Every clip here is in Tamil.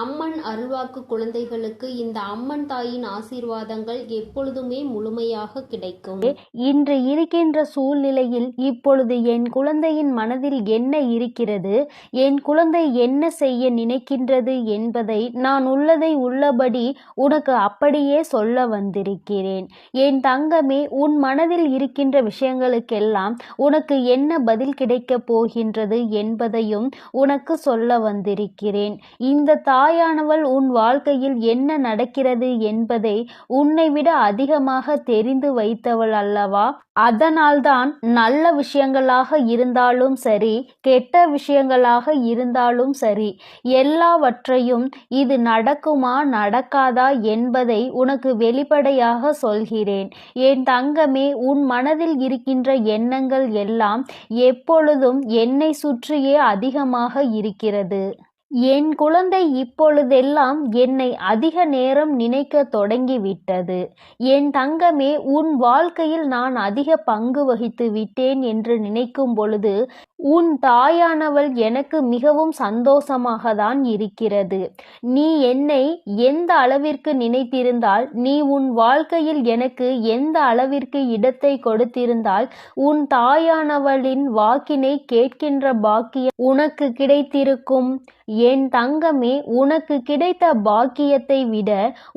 அம்மன் அருள்வாக்கு குழந்தைகளுக்கு இந்த அம்மன் தாயின் ஆசீர்வாதங்கள் எப்பொழுதுமே முழுமையாக கிடைக்கும். இன்று இருக்கின்ற சூழ்நிலையில் இப்பொழுது என் குழந்தையின் மனதில் என்ன இருக்கிறது? என் குழந்தை என்ன செய்ய நினைக்கின்றது என்பதை நான் உள்ளதை உள்ளபடி உனக்கு அப்படியே சொல்ல வந்திருக்கிறேன். என் தங்கமே உன் மனதில் இருக்கின்ற விஷயங்களுக்கெல்லாம் உனக்கு என்ன பதில் கிடைக்கப் போகின்றது என்பதையும் உனக்கு சொல்ல வந்திருக்கிறேன். இந்த தா தாயானவள் உன் வாழ்க்கையில் என்ன நடக்கிறது என்பதை உன்னை விட அதிகமாக தெரிந்து வைத்தவள் அல்லவா? அதனால்தான் நல்ல விஷயங்களாக இருந்தாலும் சரி கெட்ட விஷயங்களாக இருந்தாலும் சரி எல்லாவற்றையும் இது நடக்குமா நடக்காதா என்பதை உனக்கு வெளிப்படையாக சொல்கிறேன். என் தங்கமே உன் மனதில் இருக்கின்ற எண்ணங்கள் எல்லாம் எப்பொழுதும் என்னை சுற்றியே அதிகமாக இருக்கிறது. என் குழந்தை இப்பொழுதெல்லாம் என்னை அதிக நேரம் நினைக்க தொடங்கிவிட்டது. என் தங்கமே உன் வாழ்க்கையில் நான் அதிக பங்கு வகித்து விட்டேன் என்று நினைக்கும் பொழுது உன் தாயானவள் எனக்கு மிகவும் சந்தோஷமாக தான் இருக்கிறது. நீ என்னை எந்த அளவிற்கு நினைத்திருந்தால் நீ உன் வாழ்க்கையில் எனக்கு எந்த அளவிற்கு இடத்தை கொடுத்திருந்தால் உன் தாயானவளின் வாக்கினை கேட்கின்ற பாக்கியம் உனக்கு கிடைத்திருக்கும். என் தங்கமே உனக்கு கிடைத்த பாக்கியத்தை விட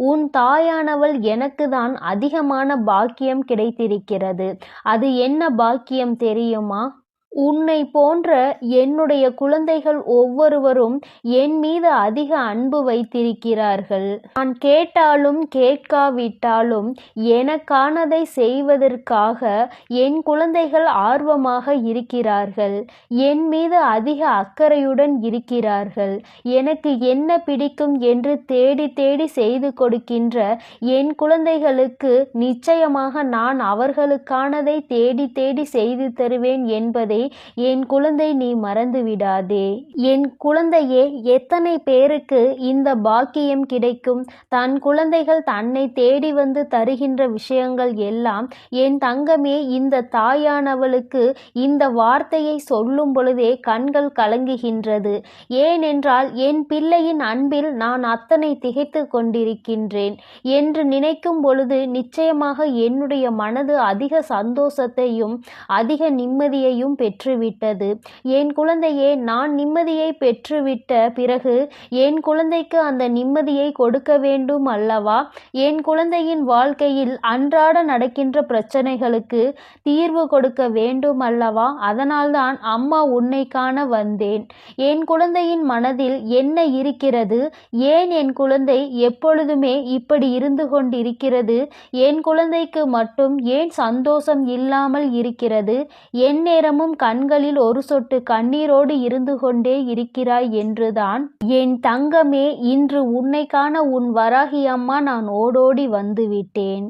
உன் தாயானவள் எனக்கு தான் அதிகமான பாக்கியம் கிடைத்திருக்கிறது. அது என்ன பாக்கியம் தெரியுமா? உன்னை போன்ற என்னுடைய குழந்தைகள் ஒவ்வொருவரும் என் மீது அதிக அன்பு வைத்திருக்கிறார்கள். நான் கேட்டாலும் கேட்காவிட்டாலும் எனக்கானதை செய்வதற்காக என் குழந்தைகள் ஆர்வமாக இருக்கிறார்கள். என் மீது அதிக அக்கறையுடன் இருக்கிறார்கள். எனக்கு என்ன பிடிக்கும் என்று தேடி தேடி செய்து கொடுக்கின்ற என் குழந்தைகளுக்கு நிச்சயமாக நான் அவர்களுக்கானதை தேடி தேடி செய்து தருவேன் என்பதை என் குழந்தை நீ மறந்து விடாதே. என் குழந்தையே எத்தனை பேருக்கு இந்த பாக்கியம் கிடைக்கும்? தன் குழந்தைகள் தன்னை தேடி வந்து தருகின்ற விஷயங்கள் எல்லாம் என் தங்கமே இந்த தாயானவளுக்கு இந்த வார்த்தையை சொல்லும் பொழுதே கண்கள் கலங்குகின்றது. ஏனென்றால் என் பிள்ளையின் அன்பில் நான் அத்தனை திகைத்து கொண்டிருக்கின்றேன் என்று நினைக்கும் பொழுது நிச்சயமாக என்னுடைய மனது அதிக சந்தோஷத்தையும் அதிக நிம்மதியையும் பெற்றுவிட்டது. என் குழந்தையே நான் நிம்மதியை பெற்றுவிட்ட பிறகு என் குழந்தைக்கு அந்த நிம்மதியை கொடுக்க வேண்டும் அல்லவா? என் குழந்தையின் வாழ்க்கையில் அன்றாட நடக்கின்ற பிரச்சனைகளுக்கு தீர்வு கொடுக்க வேண்டும் அல்லவா? அதனால்தான் அம்மா உன்னை காண வந்தேன். என் குழந்தையின் மனதில் என்ன இருக்கிறது? ஏன் என் குழந்தை எப்பொழுதுமே இப்படி இருந்து கொண்டிருக்கிறது? என் குழந்தைக்கு மட்டும் ஏன் சந்தோஷம் இல்லாமல் இருக்கிறது? என் நேரமும் கண்களில் ஒரு சொட்டு கண்ணீரோடு இருந்து கொண்டே இருக்கிறாய் என்றுதான். என் தங்கமே இன்று உன்னை காண உன் வராகி அம்மா நான் ஓடோடி வந்துவிட்டேன்.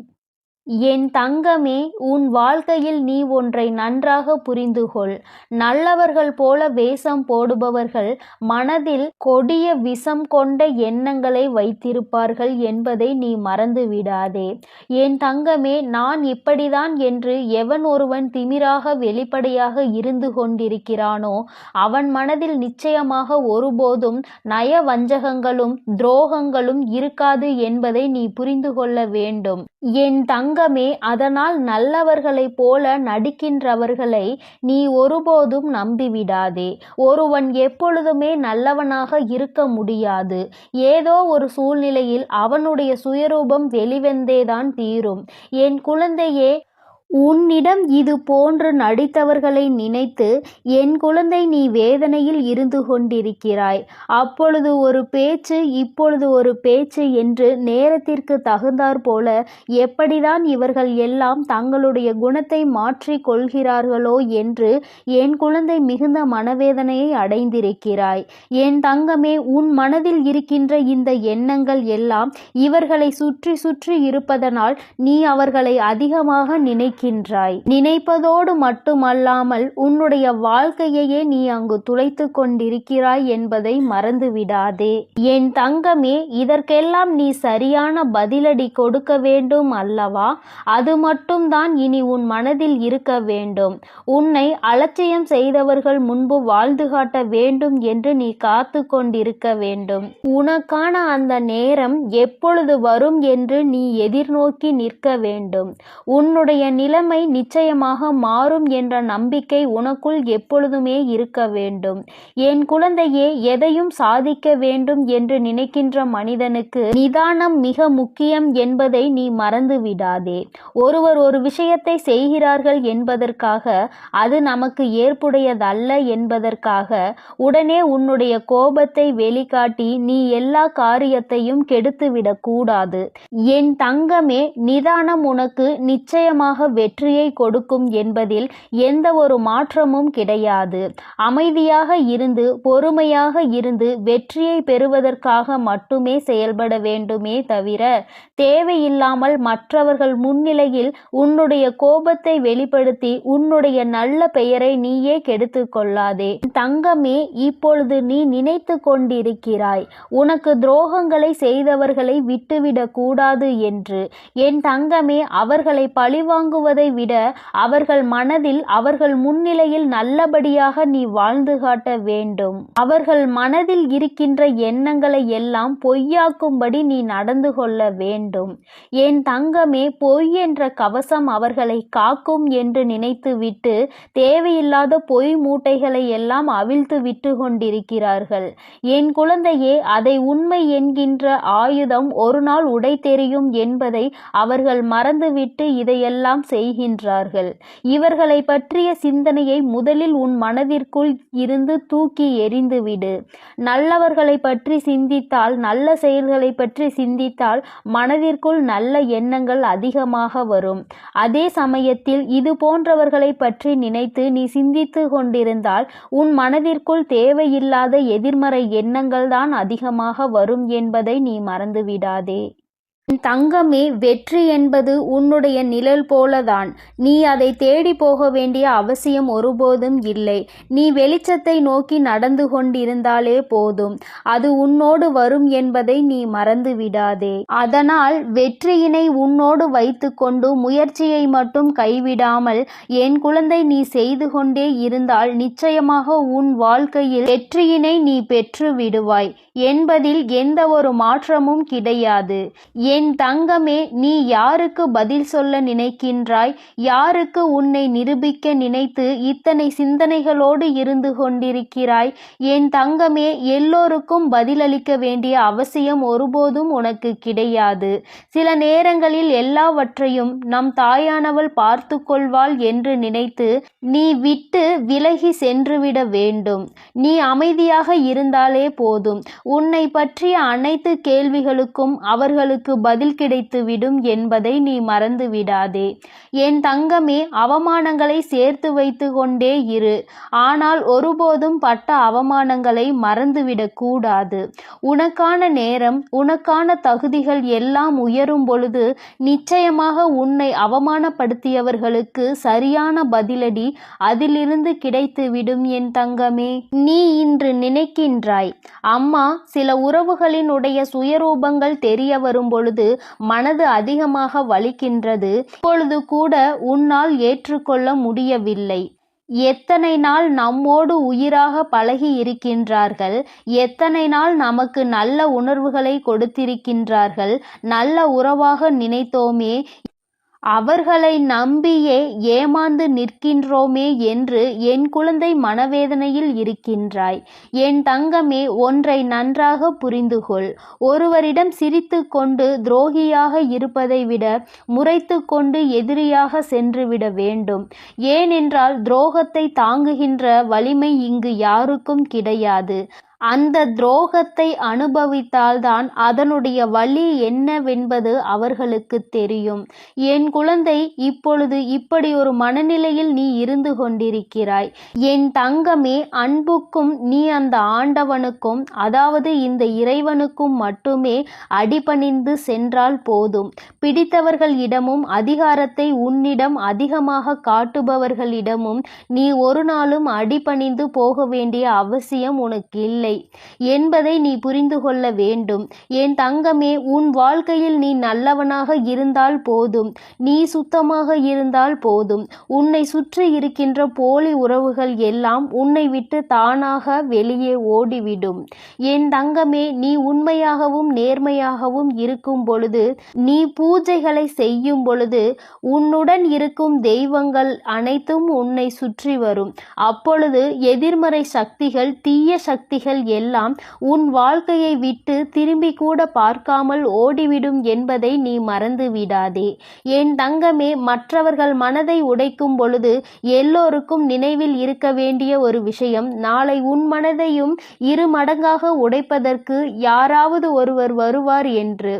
என் தங்கமே உன் வாழ்க்கையில் நீ ஒன்றை நன்றாக புரிந்து கொள் நல்லவர்கள் போல வேஷம் போடுபவர்கள் மனதில் கொடிய விஷம் கொண்ட எண்ணங்களை வைத்திருப்பார்கள் என்பதை நீ மறந்து விடாதே என் தங்கமே நான் இப்படிதான் என்று எவன் ஒருவன் திமிராக வெளிப்படையாக இருந்து கொண்டிருக்கிறானோ அவன் மனதில் நிச்சயமாக ஒருபோதும் நய வஞ்சகங்களும் துரோகங்களும் இருக்காது என்பதை நீ புரிந்து கொள்ள வேண்டும். என் சங்கமே அதனால் நல்லவர்களைப் போல நடிக்கின்றவர்களை நீ ஒருபோதும் நம்பிவிடாதே. ஒருவன் எப்பொழுதுமே நல்லவனாக இருக்க முடியாது. ஏதோ ஒரு சூழ்நிலையில் அவனுடைய சுயரூபம் வெளிவந்தேதான் தீரும். என் குழந்தையே உன்னிடம் இது போன்று நடித்தவர்களை நினைத்து என் குழந்தை நீ வேதனையில் இருந்து கொண்டிருக்கிறாய். அப்பொழுது ஒரு பேச்சு இப்பொழுது ஒரு பேச்சு என்று நேரத்திற்கு தகுந்தாற் போல எப்படிதான் இவர்கள் எல்லாம் தங்களுடைய குணத்தை மாற்றிக் கொள்கிறார்களோ என்று என் குழந்தை மிகுந்த மனவேதனையை அடைந்திருக்கிறாய். என் தங்கமே உன் மனதில் இருக்கின்ற இந்த எண்ணங்கள் எல்லாம் இவர்களை சுற்றி சுற்றி இருப்பதனால் நீ அவர்களை அதிகமாக நினை நினைக்கின்றாய். நினைப்பதோடு மட்டுமல்லாமல் உன்னுடைய வாழ்க்கையையே நீ அங்கு துளைத்து கொண்டிருக்கிறாய் என்பதை மறந்துவிடாதே. என் தங்கமே இதற்கெல்லாம் நீ சரியான பதிலடி கொடுக்க வேண்டும் அல்லவா? அது மட்டும்தான் இனி உன் மனதில் இருக்க வேண்டும். உன்னை அலட்சியம் செய்தவர்கள் முன்பு வாழ்ந்து காட்ட வேண்டும் என்று நீ காத்து கொண்டிருக்க வேண்டும். உனக்கான அந்த நேரம் எப்பொழுது வரும் என்று நீ எதிர்நோக்கி நிற்க வேண்டும். உன்னுடைய நிலைமை நிச்சயமாக மாறும் என்ற நம்பிக்கை உனக்குள் எப்பொழுதுமே இருக்க வேண்டும். என் குழந்தையே எதையும் சாதிக்க வேண்டும் என்று நினைக்கின்ற மனிதனுக்கு நிதானம் மிக முக்கியம் என்பதை நீ மறந்து விடாதே ஒருவர் ஒரு விஷயத்தை செய்கிறார்கள் என்பதற்காக அது நமக்கு ஏற்புடையதல்ல என்பதற்காக உடனே உன்னுடைய கோபத்தை வெளிக்காட்டி நீ எல்லா காரியத்தையும் கெடுத்துவிடக்கூடாது என் தங்கமே நிதானம் உனக்கு நிச்சயமாக வெற்றியை கொடுக்கும் என்பதில் எந்த ஒரு மாற்றமும் கிடையாது. அமைதியாக இருந்து பொறுமையாக இருந்து வெற்றியை பெறுவதற்காக மட்டுமே செயல்பட வேண்டுமே தவிர தேவையில்லாமல் மற்றவர்கள் முன்னிலையில் உன்னுடைய கோபத்தை வெளிப்படுத்தி உன்னுடைய நல்ல பெயரை நீயே கெடுத்து கொள்ளாதே. தங்கமே இப்பொழுது நீ நினைத்து கொண்டிருக்கிறாய். உனக்கு துரோகங்களை செய்தவர்களை விட்டுவிடக் கூடாது என்று. என் தங்கமே அவர்களை பழிவாங்குவ விட அவர்கள் மனதில் அவர்கள் முன்னிலையில் நல்லபடியாக நீ வாழ்ந்து காட்ட வேண்டும். அவர்கள் மனதில் இருக்கின்ற எண்ணங்களை எல்லாம் பொய்யாக்கும்படி நீ நடந்து கொள்ள வேண்டும். என் தங்கமே பொய் என்ற கவசம் அவர்களை காக்கும் என்று நினைத்துவிட்டு தேவையில்லாத பொய் மூட்டைகளை எல்லாம் அவிழ்த்து விட்டு கொண்டிருக்கிறார்கள். என் குழந்தையே அதை உண்மை என்கின்ற ஆயுதம் ஒரு நாள் உடை தெரியும் என்பதை அவர்கள் மறந்துவிட்டு இதையெல்லாம் செய்கின்றார்கள். இவர்களை பற்றிய சிந்தனையை முதலில் உன் மனதிற்குள் இருந்து தூக்கி எறிந்துவிடு. நல்லவர்களை பற்றி சிந்தித்தால் நல்ல செயல்களை பற்றி சிந்தித்தால் மனதிற்குள் நல்ல எண்ணங்கள் அதிகமாக வரும். அதே சமயத்தில் இது போன்றவர்களை பற்றி நினைத்து நீ சிந்தித்து கொண்டிருந்தால் உன் மனதிற்குள் தேவையில்லாத எதிர்மறை எண்ணங்கள் தான் அதிகமாக வரும் என்பதை நீ மறந்துவிடாதே. தங்கமே வெற்றி என்பது உன்னுடைய நிழல் போலதான். நீ அதை தேடி போக வேண்டிய அவசியம் ஒருபோதும் இல்லை. நீ வெளிச்சத்தை நோக்கி நடந்து கொண்டிருந்தாலே போதும். அது உன்னோடு வரும் என்பதை நீ மறந்து விடாதே. அதனால் வெற்றியினை உன்னோடு வைத்துக்கொண்டு முயற்சியை மட்டும் கைவிடாமல் என் குழந்தை நீ செய்து கொண்டே இருந்தால் நிச்சயமாக உன் வாழ்க்கையில் வெற்றியினை நீ பெற்று விடுவாய். என்பதில் எந்த ஒரு மாற்றமும் கிடையாது. என் தங்கமே நீ யாருக்கு பதில் சொல்ல நினைக்கின்றாய்? யாருக்கு உன்னை நிரூபிக்க நினைத்து இத்தனை சிந்தனைகளோடு இருந்து கொண்டிருக்கிறாய்? என் தங்கமே எல்லோருக்கும் பதிலளிக்க வேண்டிய அவசியம் ஒருபோதும் உனக்கு கிடையாது. சில நேரங்களில் எல்லாவற்றையும் நம் தாயானவள் பார்த்து கொள்வாள் என்று நினைத்து நீ விட்டு விலகி சென்றுவிட வேண்டும். நீ அமைதியாக இருந்தாலே போதும். உன்னை பற்றிய அனைத்து கேள்விகளுக்கும் அவர்களுக்கு பதில் கிடைத்துவிடும் என்பதை நீ மறந்து விடாதே என் தங்கமே அவமானங்களை சேர்த்து வைத்து கொண்டே இரு. ஆனால் ஒருபோதும் பட்ட அவமானங்களை மறந்துவிடக்கூடாது உனக்கான நேரம் உனக்கான தகுதிகள் எல்லாம் உயரும் பொழுது நிச்சயமாக உன்னை அவமானப்படுத்தியவர்களுக்கு சரியான பதிலடி அதிலிருந்து கிடைத்துவிடும் என் தங்கமே. நீ இன்று நினைக்கின்றாய் அம்மா சில உறவுகளினுடைய சுயரூபங்கள் தெரிய வரும் பொழுது மனது அதிகமாக வலிக்கின்றது. இப்பொழுது கூட உன்னால் ஏற்றுக்கொள்ள முடியவில்லை. எத்தனை நாள் நம்மோடு உயிராக பழகி இருக்கின்றார்கள். எத்தனை நாள் நமக்கு நல்ல உணர்வுகளை கொடுத்திருக்கின்றார்கள். நல்ல உறவாக நினைத்தோமே. அவர்களை நம்பியே ஏமாந்து நிற்கின்றோமே என்று என் குழந்தை மனவேதனையில் இருக்கின்றாய். என் தங்கமே ஒன்றை நன்றாக புரிந்துகொள். ஒருவரிடம் சிரித்து கொண்டு துரோகியாக இருப்பதை விட முறைத்து கொண்டு எதிரியாக சென்றுவிட வேண்டும். ஏனென்றால் துரோகத்தை தாங்குகின்ற வலிமை இங்கு யாருக்கும் கிடையாது. அந்த துரோகத்தை அனுபவித்தால்தான் அதனுடைய வலி என்னவென்பது அவர்களுக்கு தெரியும். என் குழந்தை இப்பொழுது இப்படி ஒரு மனநிலையில் நீ இருந்து கொண்டிருக்கிறாய். என் தங்கமே அன்புக்கும் நீ அந்த ஆண்டவனுக்கும் அதாவது இந்த இறைவனுக்கும் மட்டுமே அடிபணிந்து சென்றால் போதும். பிடித்தவர்கள் இடமும் அதிகாரத்தை உன்னிடம் அதிகமாக காட்டுபவர்களிடமும் நீ ஒரு நாளும் அடிபணிந்து போக வேண்டிய அவசியம் உனக்கு இல்லை. என்பதை நீ புரிந்து கொள்ள வேண்டும். என் தங்கமே உன் வாழ்க்கையில் நீ நல்லவனாக இருந்தால் போதும். நீ சுத்தமாக இருந்தால் போதும். உன்னை சுற்றி இருக்கின்ற போலி உறவுகள் எல்லாம் உன்னை விட்டு தானாக வெளியே ஓடிவிடும். என் தங்கமே நீ உண்மையாகவும் நேர்மையாகவும் இருக்கும் பொழுது நீ பூஜைகளை செய்யும் பொழுது உன்னுடன் இருக்கும் தெய்வங்கள் அனைத்தும் உன்னை சுற்றி வரும். அப்பொழுது எதிர்மறை சக்திகள் தீய சக்திகள் எல்லாம் உன் வாழ்க்கையை விட்டு திரும்பி கூட பார்க்காமல் ஓடிவிடும் என்பதை நீ மறந்து விடாதே என் தங்கமே மற்றவர்கள் மனதை உடைக்கும் பொழுது எல்லோருக்கும் நினைவில் இருக்க வேண்டிய ஒரு விஷயம் நாளை உன் மனதையும் இரு மடங்காக உடைப்பதற்கு யாராவது ஒருவர் வருவார் என்று.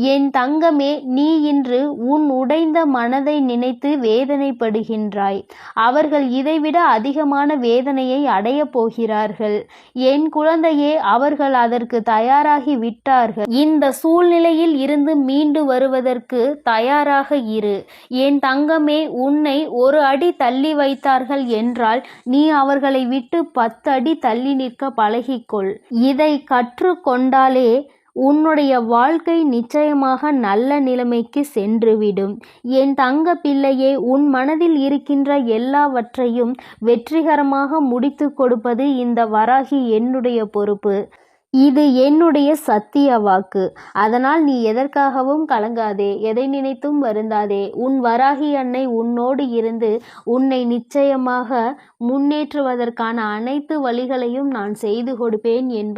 என் தங்கமே நீ இன்று உன் உடைந்த மனதை நினைத்து வேதனைப்படுகின்றாய். அவர்கள் இதைவிட அதிகமான வேதனையை அடையப் போகிறார்கள். என் குழந்தையே அவர்கள் அதற்கு தயாராகி விட்டார்கள். இந்த சூழ்நிலையில் இருந்து மீண்டு வருவதற்கு தயாராக இரு. என் தங்கமே உன்னை ஒரு அடி தள்ளி வைத்தார்கள் என்றால் நீ அவர்களை விட்டு பத்து அடி தள்ளி நிற்க பழகிக்கொள். இதை கற்றுக்கொண்டாலே உன்னுடைய வாழ்க்கை நிச்சயமாக நல்ல நிலைமைக்கு சென்றுவிடும். என் தங்க பிள்ளையே உன் மனதில் இருக்கின்ற எல்லாவற்றையும் வெற்றிகரமாக முடித்து கொடுப்பது இந்த வராகி என்னுடைய பொறுப்பு. இது என்னுடைய சத்திய வாக்கு. அதனால் நீ எதற்காகவும் கலங்காதே எதை நினைத்தும் வருந்தாதே. உன் வராகி அன்னை உன்னோடு இருந்து உன்னை நிச்சயமாக முன்னேற்றுவதற்கான அனைத்து வழிகளையும் நான் செய்து கொடுப்பேன் என்பது